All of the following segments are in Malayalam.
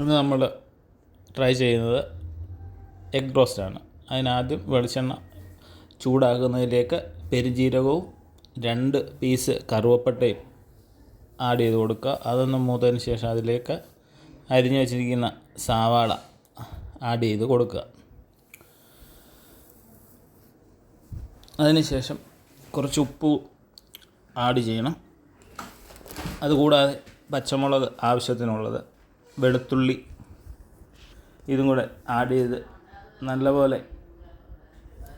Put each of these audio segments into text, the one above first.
ഇന്ന് നമ്മൾ ട്രൈ ചെയ്യുന്നത് എഗ് റോസ്റ്റാണ് അതിനാദ്യം വെളിച്ചെണ്ണ ചൂടാകുന്നതിലേക്ക് പെരുജീരകവും രണ്ട് പീസ് കറുവപ്പട്ടയും ആഡ് ചെയ്ത് കൊടുക്കുക. അതൊന്ന് മൂത്തതിന് ശേഷം അതിലേക്ക് അരിഞ്ഞു വെച്ചിരിക്കുന്ന സവാള ആഡ് ചെയ്ത് കൊടുക്കുക. അതിനുശേഷം കുറച്ച് ഉപ്പ് ആഡ് ചെയ്യണം. അതുകൂടാതെ പച്ചമുളക് ആവശ്യത്തിനുള്ളത് വെളുത്തുള്ളി. ഇതും കൂടെ ആഡ് ചെയ്ത് നല്ലപോലെ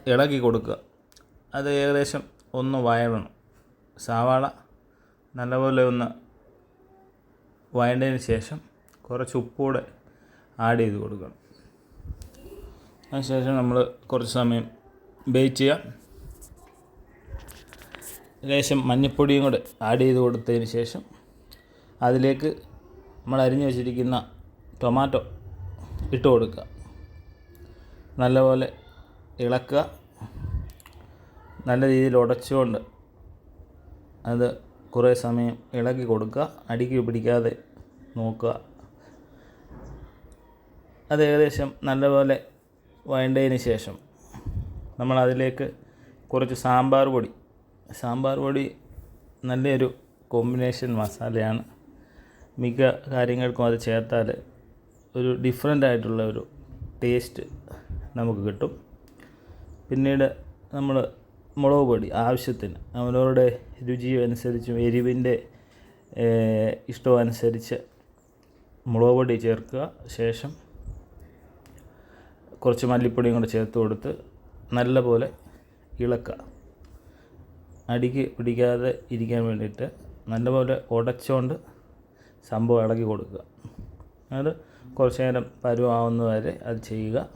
ഇളക്കി കൊടുക്കുക. അത് ഏകദേശം ഒന്ന് വയറണം. സവാള നല്ലപോലെ ഒന്ന് വയണ്ടതിന് ശേഷം കുറച്ച് ഉപ്പൂടെ ആഡ് ചെയ്ത് കൊടുക്കണം. അതിനുശേഷം നമ്മൾ കുറച്ച് സമയം ബേക്ക് ചെയ്യാം ലേശം മഞ്ഞൾപ്പൊടിയും കൂടെ ആഡ് ചെയ്ത് കൊടുത്തതിന് ശേഷം അതിലേക്ക് നമ്മൾ അരിഞ്ഞു വെച്ചിരിക്കുന്ന ടൊമാറ്റോ ഇട്ട് കൊടുക്കുക. നല്ലപോലെ ഇളക്കുക. നല്ല രീതിയിൽ ഉടച്ചുകൊണ്ട് അത് കുറേ സമയം ഇളക്കി കൊടുക്കുക. അടിക്ക് പിടിക്കാതെ നോക്കുക. അത് ഏകദേശം നല്ലപോലെ വഴണ്ടതിന് ശേഷം നമ്മൾ അതിലേക്ക് കുറച്ച് സാമ്പാർ പൊടി. സാമ്പാർ പൊടി നല്ലൊരു കോമ്പിനേഷൻ മസാലയാണ്. മിക്ക കാര്യങ്ങൾക്കും അത് ചേർത്താൽ ഒരു ഡിഫറെന്റ് ആയിട്ടുള്ള ഒരു ടേസ്റ്റ് നമുക്ക് കിട്ടും. പിന്നീട് നമ്മൾ മുളക് പൊടി ആവശ്യത്തിന് അവരവരുടെ രുചി അനുസരിച്ചും എരിവിന്റെ ഇഷ്ടം അനുസരിച്ച് മുളക് പൊടി ചേർക്കുക. ശേഷം കുറച്ച് മല്ലിപ്പൊടിയും കൂടെ ചേർത്ത് കൊടുത്ത് നല്ലപോലെ ഇളക്കുക. അടിക്ക് പിടിക്കാതെ ഇരിക്കാൻ വേണ്ടിയിട്ട് നല്ലപോലെ ഉടച്ചുകൊണ്ട് സംഭവം ഇളക്കി കൊടുക്കുക. അത് കുറച്ച് നേരം പരുവാവുന്ന വരെ അത് ചെയ്യുക.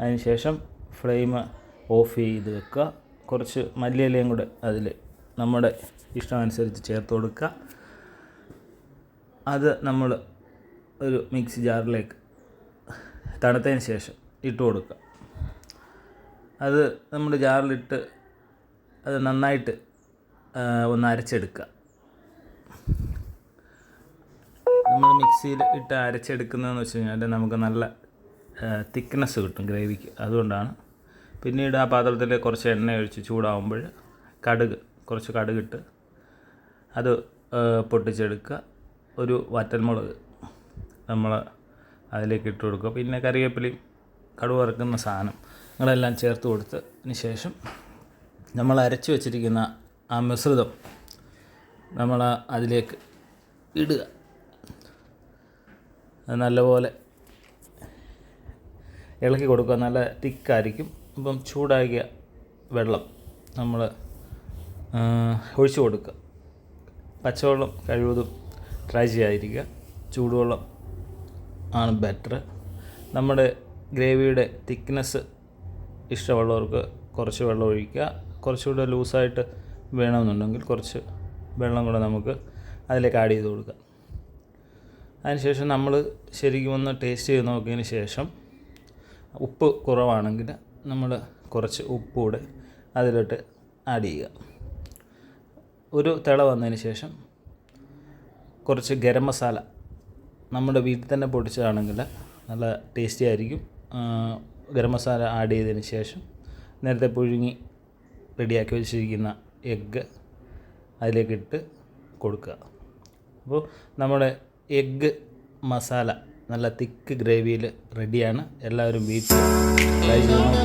അതിനുശേഷം ഫ്ലെയിം ഓഫ് ചെയ്ത് വെക്കുക. കുറച്ച് മല്ലിയിലയും കൂടെ അതിൽ നമ്മുടെ ഇഷ്ടമനുസരിച്ച് ചേർത്ത് കൊടുക്കുക. അത് നമ്മൾ ഒരു മിക്സി ജാറിലേക്ക് തണുത്തതിന് ശേഷം ഇട്ട് കൊടുക്കുക. അത് നമ്മുടെ ജാറിലിട്ട് അത് നന്നായിട്ട് ഒന്ന് അരച്ചെടുക്കുക. നമ്മൾ മിക്സിയിൽ ഇട്ട് അരച്ചെടുക്കുന്നതെന്ന് വെച്ച് കഴിഞ്ഞാൽ നമുക്ക് നല്ല തിക്നെസ് കിട്ടും ഗ്രേവിക്ക് അതുകൊണ്ടാണ്. പിന്നീട് ആ പാത്രത്തിൽ കുറച്ച് എണ്ണ ഒഴിച്ച് ചൂടാവുമ്പോൾ കടുക് കുറച്ച് കടുകിട്ട് അത് പൊട്ടിച്ചെടുക്കുക. ഒരു വറ്റൽമുളക് നമ്മൾ അതിലേക്ക് ഇട്ട് കൊടുക്കുക. പിന്നെ കറിവേപ്പിലയും കടുക് വറുക്കുന്ന സാധനം നിങ്ങളെല്ലാം ചേർത്ത് കൊടുത്തതിന് ശേഷം നമ്മൾ അരച്ച് വെച്ചിരിക്കുന്ന ആ മിശ്രിതം നമ്മൾ അതിലേക്ക് ഇടുക. നല്ലപോലെ ഇളക്കി കൊടുക്കുക. നല്ല തിക്കായിരിക്കും. ഇപ്പം ചൂടാക്കിയ വെള്ളം നമ്മൾ ഒഴിച്ചു കൊടുക്കുക. പച്ചവെള്ളം കഴിവതും ട്രൈ ചെയ്യാതിരിക്കുക. ചൂടുവെള്ളം ആണ് ബെറ്റർ നമ്മുടെ ഗ്രേവിയുടെ തിക്നെസ് ഇഷ്ടമുള്ളവർക്ക് കുറച്ച് വെള്ളം ഒഴിക്കുക. കുറച്ചുകൂടെ ലൂസായിട്ട് വേണമെന്നുണ്ടെങ്കിൽ കുറച്ച് വെള്ളം കൂടെ നമുക്ക് അതിലേക്ക് ആഡ് ചെയ്ത് കൊടുക്കുക. അതിനുശേഷം നമ്മൾ ശരിക്കും ഒന്ന് ടേസ്റ്റ് ചെയ്ത് നോക്കിയതിന് ശേഷം ഉപ്പ് കുറവാണെങ്കിൽ നമ്മൾ കുറച്ച് ഉപ്പ് കൂടെ അതിലോട്ട് ആഡ് ചെയ്യുക. ഒരു തിള വന്നതിന് ശേഷം കുറച്ച് ഗരം മസാല നമ്മുടെ വീട്ടിൽ തന്നെ പൊടിച്ചതാണെങ്കിൽ നല്ല ടേസ്റ്റി ആയിരിക്കും. ഗരം മസാല ആഡ് ചെയ്തതിന് ശേഷം നേരത്തെ പുഴുങ്ങി റെഡിയാക്കി വെച്ചിരിക്കുന്ന എഗ്ഗ് അതിലേക്കിട്ട് കൊടുക്കുക. അപ്പോൾ നമ്മുടെ എഗ്ഗ് മസാല നല്ല തിക്ക് ഗ്രേവിയിൽ റെഡിയാണ് എല്ലാവരും വീട്ടിൽ ട്രൈ ചെയ്യണം